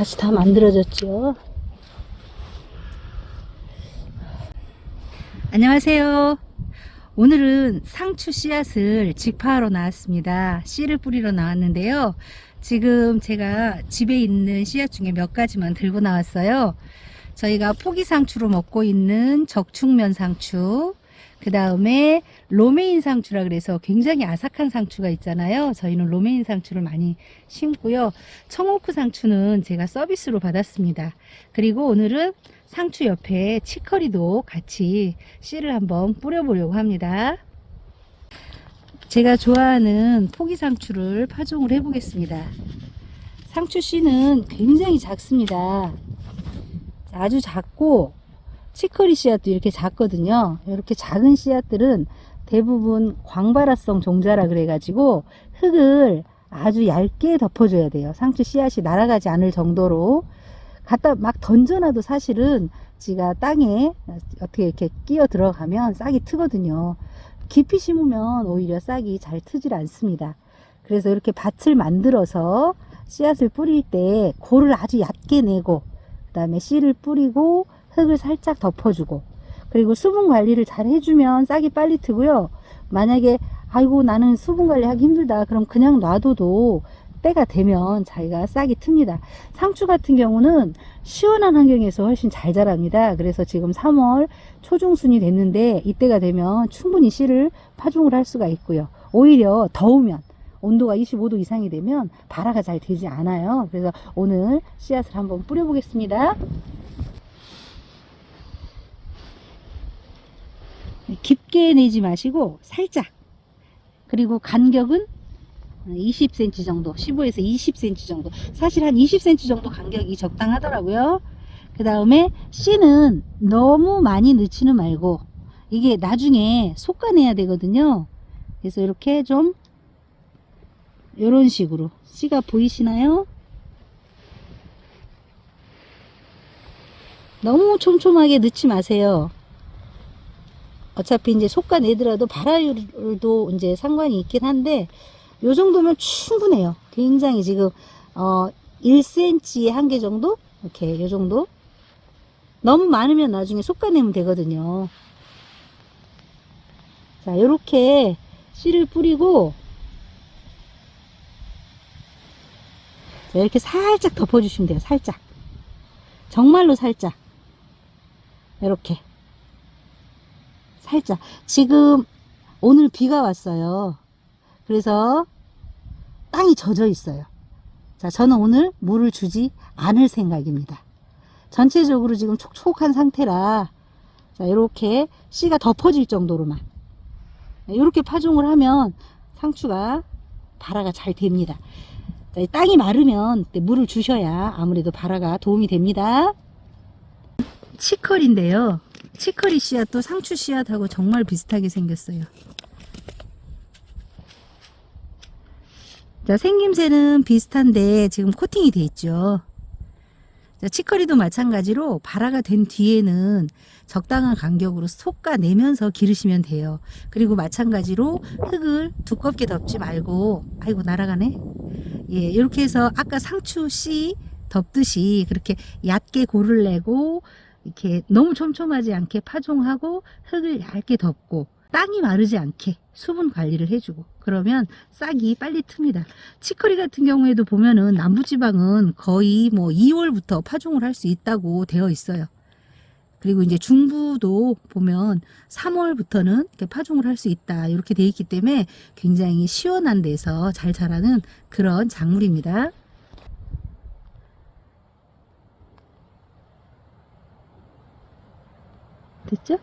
다시 다 만들어졌죠. 안녕하세요. 오늘은 상추 씨앗을 직파하러 나왔습니다. 씨를 뿌리러 나왔는데요. 지금 제가 집에 있는 씨앗 중에 몇 가지만 들고 나왔어요. 저희가 포기 상추로 먹고 있는 적충면 상추, 그 다음에 로메인 상추라 그래서 굉장히 아삭한 상추가 있잖아요. 저희는 로메인 상추를 많이 심고요. 청호크 상추는 제가 서비스로 받았습니다. 그리고 오늘은 상추 옆에 치커리도 같이 씨를 한번 뿌려보려고 합니다. 제가 좋아하는 포기 상추를 파종을 해보겠습니다. 상추 씨는 굉장히 작습니다. 아주 작고 치커리 씨앗도 이렇게 작거든요. 이렇게 작은 씨앗들은 대부분 광발화성 종자라 그래가지고 흙을 아주 얇게 덮어줘야 돼요. 상추 씨앗이 날아가지 않을 정도로 갖다 막 던져놔도 사실은 지가 땅에 어떻게 이렇게 끼어 들어가면 싹이 트거든요. 깊이 심으면 오히려 싹이 잘 트질 않습니다. 그래서 이렇게 밭을 만들어서 씨앗을 뿌릴 때 골을 아주 얕게 내고 그 다음에 씨를 뿌리고 흙을 살짝 덮어주고 그리고 수분 관리를 잘 해주면 싹이 빨리 트고요. 만약에 아이고 나는 수분 관리하기 힘들다 그럼 그냥 놔둬도 때가 되면 자기가 싹이 틉니다. 상추 같은 경우는 시원한 환경에서 훨씬 잘 자랍니다. 그래서 지금 3월 초중순이 됐는데 이때가 되면 충분히 씨를 파종을 할 수가 있고요. 오히려 더우면 온도가 25도 이상이 되면 발화가 잘 되지 않아요. 그래서 오늘 씨앗을 한번 뿌려보겠습니다. 깊게 내지 마시고 살짝. 그리고 간격은 20cm 정도 15에서 20cm 정도. 사실 한 20cm 정도 간격이 적당하더라고요. 그 다음에 씨는 너무 많이 넣지는 말고 이게 나중에 솎아내야 되거든요. 그래서 이렇게 좀 이런 식으로. 씨가 보이시나요? 너무 촘촘하게 넣지 마세요 어차피 이제 솎아내더라도 발화율도 이제 상관이 있긴 한데 요 정도면 충분해요. 굉장히 지금 어 1cm에 한 개 정도 이렇게 요 정도 너무 많으면 나중에 솎아내면 되거든요. 자 이렇게 씨를 뿌리고 자, 이렇게 살짝 덮어주시면 돼요. 살짝 정말로 살짝 이렇게 살짝 지금 오늘 비가 왔어요. 그래서 땅이 젖어 있어요. 자, 저는 오늘 물을 주지 않을 생각입니다. 전체적으로 지금 촉촉한 상태라 자, 이렇게 씨가 덮어질 정도로만 이렇게 파종을 하면 상추가 발화가 잘 됩니다. 자, 이 땅이 마르면 그때 물을 주셔야 아무래도 발화가 도움이 됩니다. 치컬인데요. 치커리 씨앗도 상추 씨앗하고 정말 비슷하게 생겼어요. 자, 생김새는 비슷한데 지금 코팅이 돼 있죠. 자, 치커리도 마찬가지로 발화가 된 뒤에는 적당한 간격으로 솎아내면서 기르시면 돼요. 그리고 마찬가지로 흙을 두껍게 덮지 말고, 아이고, 날아가네. 예, 이렇게 해서 아까 상추 씨 덮듯이 그렇게 얕게 골을 내고, 이렇게 너무 촘촘하지 않게 파종하고 흙을 얇게 덮고 땅이 마르지 않게 수분 관리를 해주고 그러면 싹이 빨리 틉니다. 치커리 같은 경우에도 보면은 남부지방은 거의 뭐 2월부터 파종을 할 수 있다고 되어 있어요. 그리고 이제 중부도 보면 3월부터는 이렇게 파종을 할 수 있다 이렇게 돼 있기 때문에 굉장히 시원한 데서 잘 자라는 그런 작물입니다. 됐죠?